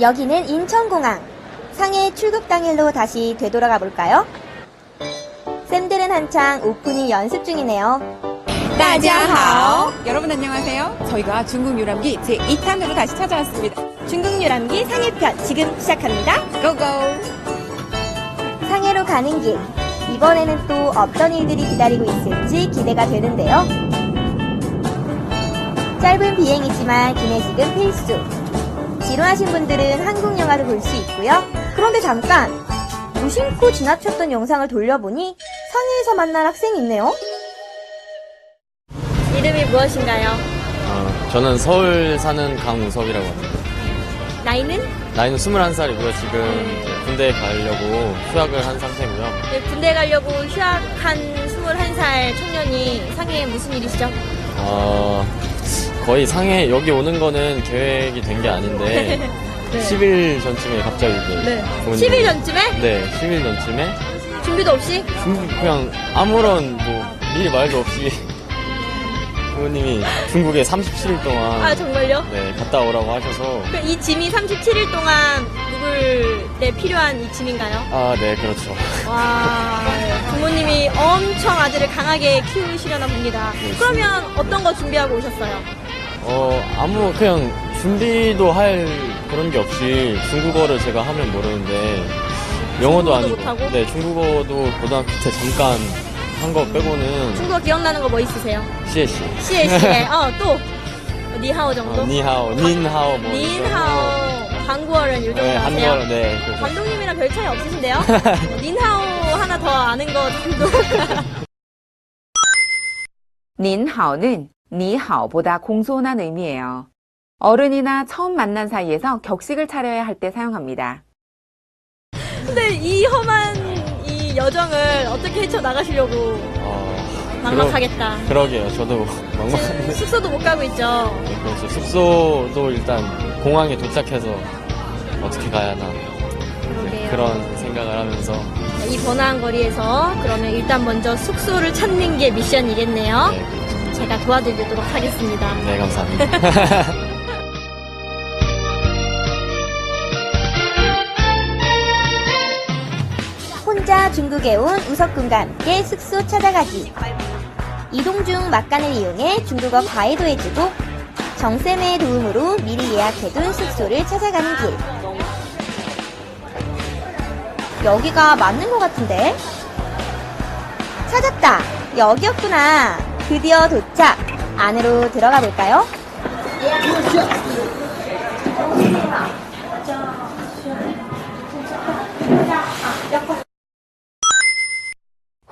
여기는 인천공항. 상해 출국 당일로 다시 되돌아가 볼까요? 쌤들은 한창 오프닝 연습 중이네요. 따자하오. 여러분 안녕하세요. 저희가 중국 유람기 제2탄으로 다시 찾아왔습니다. 중국 유람기 상해편 지금 시작합니다. 고고. 상해로 가는 길. 이번에는 또 어떤 일들이 기다리고 있을지 기대가 되는데요. 짧은 비행이지만 기내식은 필수. 지루하신 분들은 한국 영화도 볼수 있고요. 그런데 잠깐! 무심코 지나쳤던 영상을 돌려보니 상해에서 만난 학생이 있네요. 이름이 무엇인가요? 어, 저는 서울 사는 강우섭이라고 합니다. 나이는? 나이는 21살이고요. 지금 이제 군대에 가려고 휴학을 한 상태고요. 네, 군대 가려고 휴학한 21살 청년이 상해에 무슨 일이시죠? 어, 거의 상해 여기 오는 거는 계획이 된 게 아닌데 10일 전쯤에 갑자기 그 네. 부모님이- 10일 전쯤에? 네, 10일 전쯤에 준비도 없이? 중- 그냥 아무런 뭐 미리 말도 없이 부모님이 중국에 37일 동안 아, 정말요? 네, 갔다 오라고 하셔서 그이 짐이 37일 동안 묵을 때 필요한 이 짐인가요? 아, 네, 그렇죠. 와, 부모님이 엄청 아들을 강하게 키우시려나 봅니다. 네, 그러면 어떤 거 준비하고 오셨어요? 어, 아무, 그냥 준비도 할 그런 게 없이 중국어를 제가 하면 모르는데, 영어도 중국어도 아니고, 못하고? 네, 중국어도 고등학교 때 잠깐 한 거 빼고는 중국어 기억나는 거 뭐 있으세요? CSC. 시에 시에. 어, 또. 니하오 정도? 어, 니하오, 닌하오, 뭐. 닌하오. 한국어는 요 정도 네, 아세요? 한국어, 네. 그래서 감독님이랑 별 차이 없으신데요? 어, 닌하오 하나 더 아는 거 정도. 您好는 니하오보다 공손한 의미예요. 어른이나 처음 만난 사이에서 격식을 차려야 할 때 사용합니다. 근데 이 험한 이 여정을 어떻게 헤쳐나가시려고 어, 막막하겠다. 그러, 그러 게요. 저도 막막한데. 숙소도 못 가고 있죠. 네, 그렇죠. 숙소도 일단 공항에 도착해서 어떻게 가야 하나. 그러게요. 그런 생각을 하면서. 이 번화한 거리에서 그러면 일단 먼저 숙소를 찾는 게 미션이겠네요. 네. 제가 도와드리도록 하겠습니다. 네, 감사합니다. 혼자 중국에 온 우석군과 함께 숙소 찾아가기. 이동 중 막간을 이용해 중국어 과외도 해주고 정쌤의 도움으로 미리 예약해둔 숙소를 찾아가는 길. 여기가 맞는 것 같은데? 찾았다! 여기였구나! 드디어 도착! 안으로 들어가 볼까요?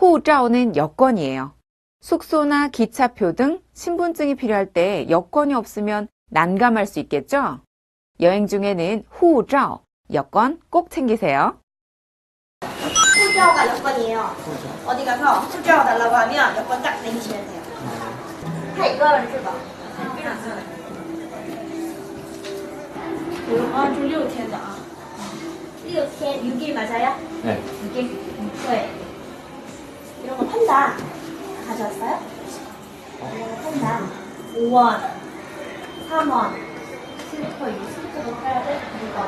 호우자오는 여권이에요. 숙소나 기차표 등 신분증이 필요할 때 여권이 없으면 난감할 수 있겠죠? 여행 중에는 호우자오, 여권 꼭 챙기세요. 호우자오가 여권이에요. 어디 가서 호우짜오 달라고 하면 여권 딱 내주시면 돼요. 太多了是吧？我要住六天的啊。六天 6일 맞아요? 네. 6일? 네. 이런 거 판다. 가져왔어요? 이런 거 판다. 5원, 3원, 슬퍼, 이 슬퍼도 팔야 돼? 이거.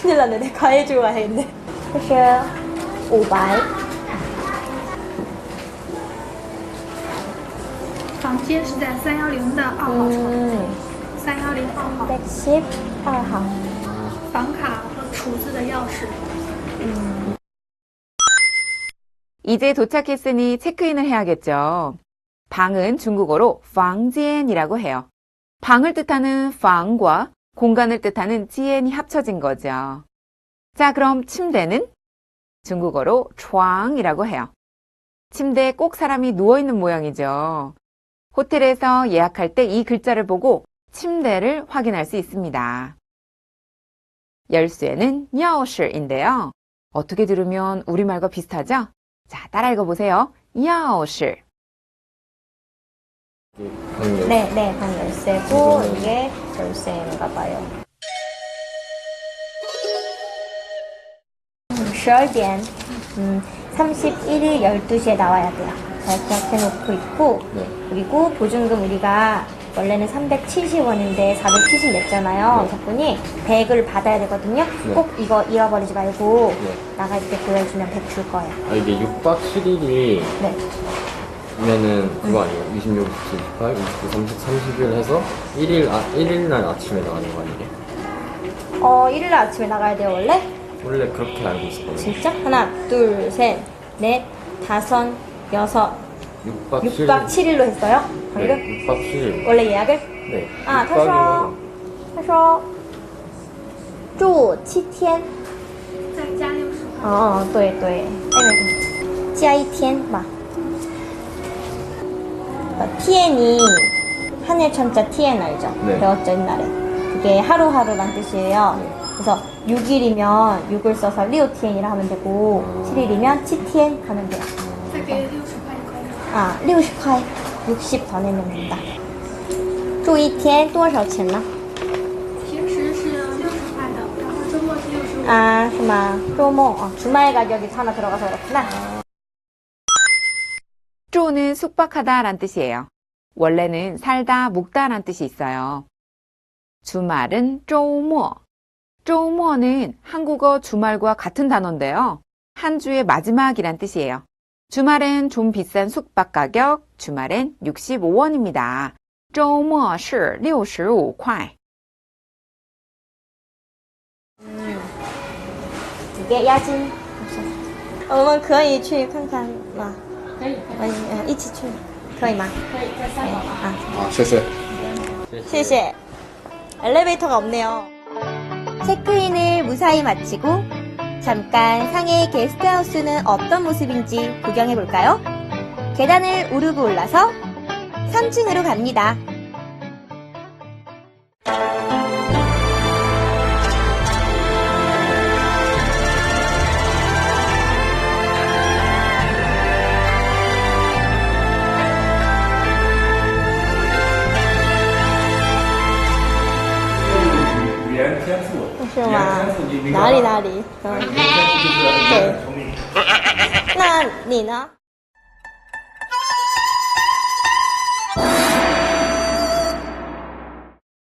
큰일 났네. 내 과외 주고 가야겠네. 这是500. 房间是在三幺零的二号床， 음, 三幺零二号。 112号. 房卡和储字的钥匙。 이제 도착했으니 체크인을 해야겠죠. 방은 중국어로 방지엔이라고 해요. 방을 뜻하는 방과 공간을 뜻하는 지엔이 합쳐진 거죠. 자, 그럼 침대는 중국어로 촤앙이라고 해요. 침대에 꼭 사람이 누워있는 모양이죠. 호텔에서 예약할 때 이 글자를 보고 침대를 확인할 수 있습니다. 열쇠는 야오실인데요. 어떻게 들으면 우리말과 비슷하죠? 자, 따라 읽어보세요. 야오실. 네, 네, 방 열쇠고 네. 이게 열쇠인가 봐요. 음, 12点, 음, 31일 12시에 나와야 돼요. 이렇게 해놓고 있고, 네. 그리고 보증금 우리가 원래는 370원인데 470 냈잖아요. 네. 저분이 100을 받아야 되거든요. 네. 꼭 이거 잃어버리지 말고 네. 나갈 때 보여주면 100 줄 거예요. 아, 이게 6박 7일이 네. 면은 그거 아니에요? 26, 28, 29, 30, 30일 해서 1일, 아, 1일 날 아침에 나가는 거 아니에요? 어, 1일 아침에 나가야 돼요, 원래? 원래 그렇게 알고 있었거든요. 진짜? 하나, 둘, 셋, 넷, 다섯, 여섯, 6박 6박 7일로 했어요? 방금? 네, 6박 7일. 원래 예약을? 네. 아, 他 6박이면 说他说住七天再加六十块。哦对对哎加一天吧 어, 티엔이 하늘 천자 티엔 알죠? 네. 배웠죠 옛날에 그게 하루하루란 뜻이에요 그래서 6일이면 6을 써서 리오티엔이라 하면 되고 7일이면 치티엔 하면 돼요 再给六十块就可以了。 아, 60块, 60 더 내면 된다. 住一天多少钱呢?平时是六十块的，然后周末是六十五。 아, 주말, 조모, 어, 주말 가격이 하나 들어가서 그렇구나. 쪼는 숙박하다 란 뜻이에요. 원래는 살다, 묵다 란 뜻이 있어요. 주말은 쪼모. 쪼모는 한국어 주말과 같은 단어인데요. 한 주의 마지막이란 뜻이에요. 주말엔 좀 비싼 숙박 가격, 주말엔 65원입니다. 周末是65块. 이게 야진. 我们可以去看看吗? 可以,一起去.可以吗?可以,在三楼啊.好，谢谢。 谢谢. 엘리베이터가 없네요. 체크인을 무사히 마치고 잠깐 상해 게스트하우스는 어떤 모습인지 구경해 볼까요? 계단을 오르고 올라서 3층으로 갑니다. 是吗？哪里哪里？嗯，对。那你呢？